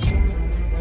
Yeah.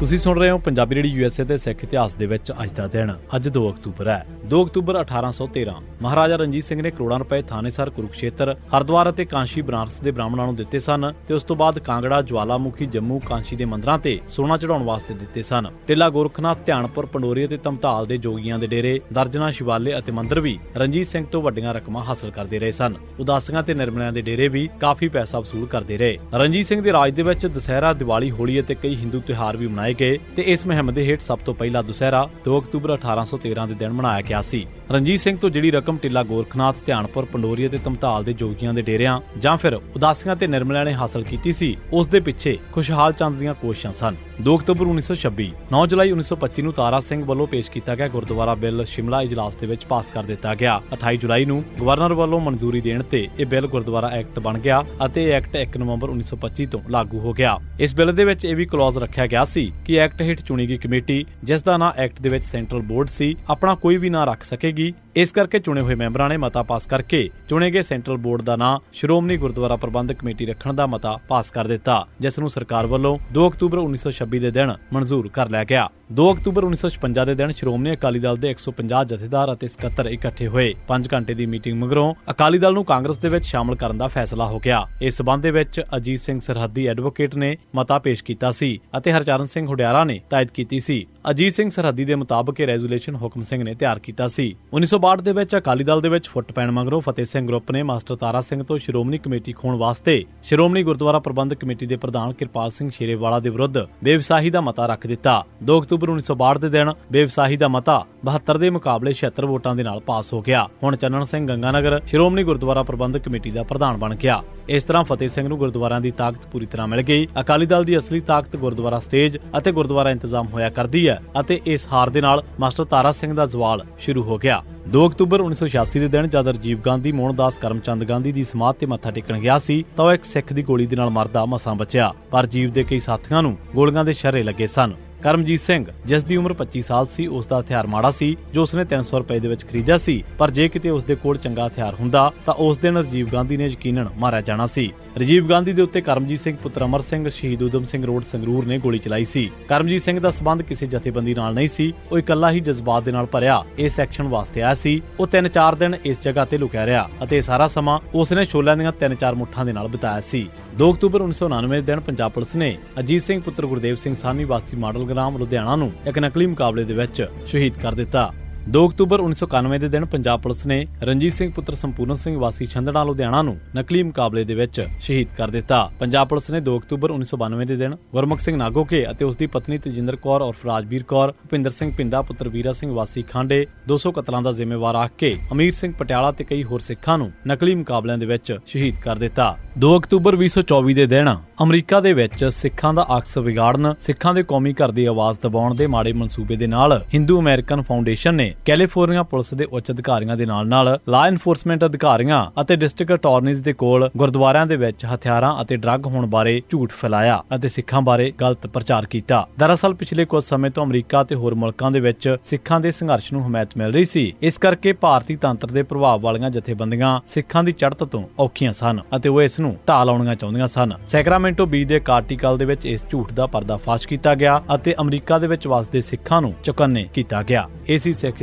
ਤੁਸੀਂ ਸੁਣ ਰਹੇ ਹੋ ਪੰਜਾਬੀ ਰੇਡੀ ਯੂਐਸਏ ਦੇ ਸਿੱਖ ਇਤਿਹਾਸ ਦੇ ਵਿੱਚ ਅੱਜ ਦਾ ਦਿਨ। ਅੱਜ 2 ਅਕਤੂਬਰ ਹੈ। 2 ਅਕਤੂਬਰ 1813 ਮਹਾਰਾਜਾ ਰਣਜੀਤ ਸਿੰਘ ਨੇ ਕਰੋੜਾਂ ਰੁਪਏ ਥਾਨੇਸਰ ਕੁਰੂਕਸ਼ੇਤਰ, ਹਰਦੁਆਰ ਅਤੇ ਕਾਂਸ਼ੀ ਬਨਾਰਸ ਦੇ ਬ੍ਰਾਹਮਣਾਂ ਨੂੰ ਦਿੱਤੇ ਸਨ ਤੇ ਉਸ ਤੋਂ ਬਾਅਦ ਕਾਂਗੜਾ, ਜਵਾਲਾਮੁਖੀ, ਜੰਮੂ, ਕਾਂਸ਼ੀ ਦੇ ਮੰਦਰਾਂ ਤੇ ਸੋਨਾ ਚੜਾਉਣ ਵਾਸਤੇ ਦਿੱਤੇ ਸਨ। ਟਿੱਲਾ ਗੋਰਖਨਾਥ, ਧਿਆਨਪੁਰ, ਪੰਡੋਰੀ ਅਤੇ ਧਮਤਾਲ ਦੇ ਜੋਗੀਆਂ ਦੇ ਡੇਰੇ, ਦਰਜਨਾ ਸ਼ਿਵਾਲੇ ਅਤੇ ਮੰਦਰ ਵੀ ਰਣਜੀਤ ਸਿੰਘ ਤੋਂ ਵੱਡੀਆਂ ਰਕਮਾਂ ਹਾਸਲ ਕਰਦੇ ਰਹੇ ਸਨ। ਉਦਾਸੀਆਂ ਤੇ ਨਿਰਮਲਿਆਂ ਦੇ ਡੇਰੇ ਵੀ ਕਾਫੀ ਪੈਸਾ ਵਸੂਲ ਕਰਦੇ ਰਹੇ। ਰਣਜੀਤ ਸਿੰਘ ਦੇ ਰਾਜ ਦੇ ਵਿੱਚ ਦੁਸਹਿਰਾ, ਦੀਵਾਲੀ, ਹੋਲੀ ਅਤੇ ਕਈ ਹਿੰਦੂ ਤਿਉਹਾਰ ਵੀ ਮਨਾਏ ਗਏ ਤੇ ਇਸ ਮੁਹਿੰਮ ਦੇ ਹੇਠ ਸਭ ਤੋਂ ਪਹਿਲਾ ਦੁਸਹਿਰਾ 2 ਅਕਤੂਬਰ 1813 ਦੇ ਦਿਨ ਮਨਾਇਆ ਗਿਆ ਸੀ। ਰਣਜੀਤ ਸਿੰਘ ਤੋਂ ਜਿਹੜੀ ਰਕਮ ਟਿੱਲਾ ਗੋਰਖਨਾਥ, ਧਿਆਨਪੁਰ, ਪੰਡੋਰੀ ਅਤੇ ਧਮਤਾਲ ਦੇ ਜੋਗੀਆਂ ਦੇ ਡੇਰਿਆਂ ਜਾਂ ਫਿਰ ਉਦਾਸੀਆਂ ਤੇ ਨਿਰਮਲਿਆਂ ਨੇ ਹਾਸਲ ਕੀਤੀ ਸੀ, ਉਸ ਦੇ ਪਿੱਛੇ ਖੁਸ਼ਹਾਲ ਚੰਦ ਦੀਆਂ ਕੋਸ਼ਿਸ਼ਾਂ ਸਨ। 2 ਅਕਤੂਬਰ 1926 9 ਜੁਲਾਈ 1925 ਨੂੰ ਤਾਰਾ ਸਿੰਘ ਵੱਲੋਂ ਪੇਸ਼ ਕੀਤਾ ਗਿਆ ਗੁਰਦੁਆਰਾ ਬਿੱਲ ਸ਼ਿਮਲਾ ਇਜਲਾਸ ਦੇ ਵਿੱਚ ਪਾਸ ਕਰ ਦਿੱਤਾ ਗਿਆ। 28 ਜੁਲਾਈ ਨੂੰ ਗਵਰਨਰ ਵੱਲੋਂ ਮਨਜ਼ੂਰੀ ਦੇਣ ਤੇ ਇਹ ਬਿੱਲ ਗੁਰਦੁਆਰਾ ਐਕਟ ਬਣ ਗਿਆ ਅਤੇ ਇਹ ਐਕਟ 1 ਨਵੰਬਰ 1925 ਤੋਂ ਲਾਗੂ ਹੋ ਗਿਆ। ਇਸ ਬਿੱਲ ਦੇ ਵਿੱਚ ਇਹ ਵੀ ਕਲੌਜ਼ ਰੱਖਿਆ ਗਿਆ ਸੀ ਕਿ ਐਕਟ ਹੇਠ ਚੁਣੀ ਗਈ ਕਮੇਟੀ, ਜਿਸ ਦਾ ਨਾਂ ਐਕਟ ਦੇ ਵਿੱਚ ਸੈਂਟਰਲ ਬੋਰਡ ਸੀ, ਆਪਣਾ ਕੋਈ ਵੀ ਨਾਂ ਰੱਖ ਸਕੇਗੀ ਇਸ ਕਰਕੇ ਚੁਣੇ ਹੋਏ ਮੈਂਬਰਾਂ ਨੇ ਮਤਾ ਪਾਸ ਕਰਕੇ ਚੁਣੇ ਗਏ ਸੈਂਟਰਲ ਬੋਰਡ ਦਾ ਨਾਂ ਸ਼੍ਰੋਮਣੀ ਗੁਰਦੁਆਰਾ ਪ੍ਰਬੰਧਕ ਕਮੇਟੀ ਰੱਖਣ ਦਾ ਮਤਾ ਪਾਸ ਕਰ ਦਿੱਤਾ, ਜਿਸ ਨੂੰ ਸਰਕਾਰ ਵੱਲੋਂ 2 ਅਕਤੂਬਰ 1926 ਦੇ ਦਿਨ ਮਨਜ਼ੂਰ ਕਰ ਲਿਆ ਗਿਆ। 2 ਅਕਤੂਬਰ 1956 ਦੇ ਦਿਨ ਸ਼੍ਰੋਮਣੀ ਅਕਾਲੀ ਦਲ ਦੇ 150 ਜਥੇਦਾਰ ਅਤੇ ਸਕੱਤਰ ਇਕੱਠੇ ਹੋਏ। 5 ਘੰਟੇ ਦੀ ਮੀਟਿੰਗ ਮਗਰੋਂ ਅਕਾਲੀ ਦਲ ਨੂੰ ਕਾਂਗਰਸ ਦੇ ਵਿੱਚ ਸ਼ਾਮਲ ਕਰਨ ਦਾ ਫੈਸਲਾ ਹੋ ਗਿਆ। ਇਸ ਸਬੰਧ ਦੇ ਵਿੱਚ ਅਜੀਤ ਸਿੰਘ ਸਰਹੱਦੀ ਐਡਵੋਕੇਟ ਨੇ ਮਤਾ ਪੇਸ਼ ਕੀਤਾ ਸੀ ਅਤੇ ਹਰਚਰਨ ਸਿੰਘ ਹੁਡਿਆਰਾ ਨੇ ਤਾਇਦ ਕੀਤੀ ਸੀ। ਅਜੀਤ ਸਿੰਘ ਸਰਹੱਦੀ ਦੇ ਮੁਤਾਬਕ ਇਹ ਰੈਜ਼ੋਲੂਸ਼ਨ ਹੁਕਮ ਸਿੰਘ ਨੇ ਤਿਆਰ ਕੀਤਾ ਸੀ। 1962 ਦੇ ਵਿੱਚ ਅਕਾਲੀ ਦਲ ਦੇ ਵਿੱਚ ਫੁੱਟ ਪੈਣ ਮਗਰੋਂ ਫਤਿਹ ਸਿੰਘ ਗਰੁੱਪ ਨੇ ਮਾਸਟਰ ਤਾਰਾ ਸਿੰਘ ਤੋਂ ਸ਼੍ਰੋਮਣੀ ਕਮੇਟੀ ਖੋਣ ਵਾਸਤੇ ਸ਼੍ਰੋਮਣੀ ਗੁਰਦੁਆਰਾ ਪ੍ਰਬੰਧਕ ਕਮੇਟੀ ਦੇ ਪ੍ਰਧਾਨ ਕਿਰਪਾਲ ਸਿੰਘ ਸ਼ੇਰੇਵਾਲਾ ਦੇ ਵਿਰੁੱਧ ਬੇਵਸਾਹੀ ਦਾ ਮਤਾ ਰੱਖ ਦਿੱਤਾ। 2 ਅਕਤੂਬਰ 1962 ਦੇ ਦਿਨ ਬੇਵਸਾਹੀ ਦਾ ਮਤਾ 72 ਦੇ ਮੁਕਾਬਲੇ 76 ਵੋਟਾਂ ਦੇ ਨਾਲ ਪਾਸ ਹੋ ਗਿਆ। ਹੁਣ ਚੰਨਣ ਸਿੰਘ ਗੰਗਾਨਗਰ ਸ਼੍ਰੋਮਣੀ ਗੁਰਦੁਆਰਾ ਪ੍ਰਬੰਧਕ ਕਮੇਟੀ ਦਾ ਪ੍ਰਧਾਨ ਬਣ ਗਿਆ। ਇਸ ਤਰ੍ਹਾਂ ਫਤਿਹ ਸਿੰਘ ਨੂੰ ਗੁਰਦੁਆਰਿਆਂ ਦੀ ਤਾਕਤ ਪੂਰੀ ਤਰ੍ਹਾਂ ਮਿਲ ਗਈ। ਅਕਾਲੀ ਦਲ ਦੀ ਅਸਲੀ ਤਾਕਤ ਗੁਰਦੁਆਰਾ ਸਟੇਜ ਅਤੇ ਗੁਰਦੁਆਰਾ ਇੰਤਜ਼ਾਮ ਹੋਇਆ ਕਰਦੀ ਹੈ ਅਤੇ ਇਸ ਹਾਰ ਦੇ ਨਾਲ ਮਾਸਟਰ ਤਾਰਾ ਸਿੰਘ ਦਾ ਜ਼ਵਾਲ ਸ਼ੁਰੂ ਹੋ ਗਿਆ। 2 ਅਕਤੂਬਰ 1986 ਦੇ ਦਿਨ ਜਦ ਰਾਜੀਵ ਗਾਂਧੀ, ਮੋਹਨਦਾਸ ਕਰਮਚੰਦ ਗਾਂਧੀ ਦੀ ਸਮਾਧ ਤੇ ਮੱਥਾ ਟੇਕਣ ਗਿਆ ਸੀ, ਤਾਂ ਉਹ ਇੱਕ ਸਿੱਖ ਦੀ ਗੋਲੀ ਦੇ ਨਾਲ ਮਰਦਾ ਮਸਾਂ ਬਚਿਆ। ਪਰ ਜੀਵ ਦੇ ਕਈ ਸਾਥੀਆਂ ਨੂੰ ਗੋਲੀਆਂ ਦੇ ਸ਼ਰੇ ਲੱਗੇ ਸਨ। ਕਰਮਜੀਤ ਸਿੰਘ, ਜਿਸ ਦੀ ਉਮਰ 25 ਸਾਲ ਸੀ ਉਸ ਦਾ ਹਥਿਆਰ ਮਾੜਾ ਸੀ, ਜੋ ਉਸਨੇ 300 ਰੁਪਏ ਦੇ ਵਿੱਚ ਖਰੀਦਿਆ ਸੀ, ਪਰ ਜੇ ਕਿਤੇ ਉਸ ਦੇ ਕੋਲ ਚੰਗਾ ਹਥਿਆਰ ਹੁੰਦਾ, ਤਾਂ ਉਸ ਦਿਨ ਰਾਜੀਵ ਗਾਂਧੀ ਨੇ ਯਕੀਨਨ ਮਾਰਿਆ ਜਾਣਾ ਸੀ। ਰਾਜੀਵ ਗਾਂਧੀ ਦੇ ਉੱਤੇ ਕਰਮਜੀਤ ਸਿੰਘ, ਪੁੱਤਰ ਅਮਰ ਸਿੰਘ, ਸ਼ਹੀਦ ਉਦਮ ਸਿੰਘ ਰੋਡ ਸੰਗਰੂਰ ਨੇ ਗੋਲੀ ਚਲਾਈ ਸੀ। ਕਰਮਜੀਤ ਸਿੰਘ ਦਾ ਸਬੰਧ ਕਿਸੇ ਜਥੇਬੰਦੀ ਨਾਲ ਨਹੀਂ ਸੀ, ਉਹ ਇਕੱਲਾ ਹੀ ਜਜ਼ਬਾਤ ਦੇ ਨਾਲ ਭਰਿਆ। ਇਸ ਐਕਸ਼ਨ ਵਾਸਤੇ ਆਇਆ ਸੀ। ਉਹ 3-4 ਦਿਨ ਇਸ ਜਗ੍ਹਾ ਤੇ ਲੁਕਿਆ ਰਿਹਾ ਅਤੇ ਸਾਰਾ ਸਮਾਂ ਉਸਨੇ ਛੋਲਿਆਂ ਦੀਆਂ 3-4 ਮੁੱਠਾਂ ਦੇ ਨਾਲ ਬਿਤਾਇਆ ਸੀ। 2 ਅਕਤੂਬਰ 1999 ਦੇ ਦਿਨ ਪੰਜਾਬ ਪੁਲਿਸ ਨੇ ਅਜੀਤ ਸਿੰਘ, ਪੁੱਤਰ ਗੁਰਦੇਵ ਸਿੰਘ ਸਾਹਨੀ ਵਾਸੀ ਮਾਡਲ ਗ੍ਰਾਮ, ਲੁਧਿਆਣਾ ਨੂੰ ਇੱਕ ਨਕਲੀ ਮੁਕਾਬਲੇ ਦੇ ਵਿੱਚ ਸ਼ਹੀਦ ਕਰ ਦਿੱਤਾ। 2 ਅਕਤੂਬਰ 1991 ਦੇ ਦਿਨ ਪੰਜਾਬ ਪੁਲਿਸ ਨੇ ਰਣਜੀਤ ਸਿੰਘ ਪੁੱਤਰ ਸੰਪੂਰਨ ਸਿੰਘ ਵਾਸੀ ਛੰਦੜਾ, ਲੁਧਿਆਣਾ ਨੂੰ ਨਕਲੀ ਮੁਕਾਬਲੇ ਦੇ ਵਿੱਚ ਸ਼ਹੀਦ ਕਰ ਦਿੱਤਾ। ਪੰਜਾਬ ਪੁਲਿਸ ਨੇ 2 ਅਕਤੂਬਰ 1992 ਦੇ ਦਿਨ ਗੁਰਮੁਖ ਸਿੰਘ ਨਾਗੋਕੇ ਅਤੇ ਉਸ ਦੀ ਪਤਨੀ ਤਜਿੰਦਰ ਕੌਰ ਔਰ ਰਾਜਵੀਰ ਕੌਰ, ਭੁਪਿੰਦਰ ਸਿੰਘ ਪਿੰਦਾ, ਪੁੱਤਰ ਵੀਰਾ ਸਿੰਘ ਵਾਸੀ ਖਾਂਡੇ 200 ਕਤਲਾਂ ਦਾ ਜ਼ਿੰਮੇਵਾਰ ਆਖ ਕੇ ਅਮੀਰ ਸਿੰਘ ਪਟਿਆਲਾ ਤੇ ਕਈ ਹੋਰ ਸਿੱਖਾਂ ਨੂੰ ਨਕਲੀ ਮੁਕਾਬਲਿਆਂ ਦੇ ਵਿੱਚ ਸ਼ਹੀਦ ਕਰ ਦਿੱਤਾ। 2 ਅਕਤੂਬਰ 2024 ਦੇ ਦਿਨ ਅਮਰੀਕਾ ਦੇ ਵਿੱਚ ਸਿੱਖਾਂ ਦਾ ਅਕਸ ਵਿਗਾੜਨ, ਸਿੱਖਾਂ ਦੇ ਕੌਮੀ ਘਰ ਦੀ ਆਵਾਜ਼ ਦਬਾਉਣ ਦੇ ਮਾੜੇ ਮਨਸੂਬੇ ਦੇ ਨਾਲ ਹਿੰਦੂ ਅਮਰੀਕਨ ਫਾਊਂਡੇਸ਼ਨ ਨੇ ਕੈਲੀਫੋਰਨੀਆ ਪੁਲਿਸ ਦੇ ਉੱਚ ਅਧਿਕਾਰੀਆਂ ਦੇ ਨਾਲ-ਨਾਲ ਲਾ ਐਨਫੋਰਸਮੈਂਟ ਅਧਿਕਾਰੀਆਂ ਅਤੇ ਡਿਸਟ੍ਰਿਕਟ ਅਟਾਰਨੀਜ਼ ਦੇ ਕੋਲ ਗੁਰਦੁਆਰਿਆਂ ਦੇ ਵਿੱਚ ਹਥਿਆਰਾਂ ਅਤੇ ਡਰੱਗ ਹੋਣ ਬਾਰੇ ਝੂਠ ਫੈਲਾਇਆ ਅਤੇ ਸਿੱਖਾਂ ਬਾਰੇ ਗਲਤ ਪ੍ਰਚਾਰ ਕੀਤਾ। ਦਰਅਸਲ, ਪਿਛਲੇ ਕੁਝ ਸਮੇਂ ਤੋਂ ਅਮਰੀਕਾ ਅਤੇ ਹੋਰ ਮੁਲਕਾਂ ਦੇ ਵਿੱਚ ਸਿੱਖਾਂ ਦੇ ਸੰਘਰਸ਼ ਨੂੰ ਹਮਾਇਤ ਮਿਲ ਰਹੀ ਸੀ। ਇਸ ਕਰਕੇ ਭਾਰਤੀ ਤੰਤਰ ਦੇ ਪ੍ਰਭਾਵ ਵਾਲੀਆਂ ਜਥੇਬੰਦੀਆਂ ਸਿੱਖਾਂ ਦੀ ਚੜ੍ਹਤ ਤੋਂ ਔਖੀਆਂ ਸਨ ਅਤੇ ਉਹ ਇਸ ਨੂੰ ਢਾਹ ਲਾਉਣੀਆਂ ਚਾਹੁੰਦੀਆਂ ਸਨ। ਸੈਕਰਾਮੈਂਟੋ ਬੀ ਦੇ ਕਾਰਟੀਕਲ ਦੇ ਵਿੱਚ ਇਸ ਝੂਠ ਦਾ ਪਰਦਾਫਾਸ਼ ਕੀਤਾ ਗਿਆ ਅਤੇ ਅਮਰੀਕਾ ਦੇ ਵਿੱਚ ਵਸਦੇ ਸਿੱਖਾਂ ਨੂੰ ਚੁਕੰਨੇ ਕੀਤਾ ਗਿਆ। ਇਹ ਸਿੱਖ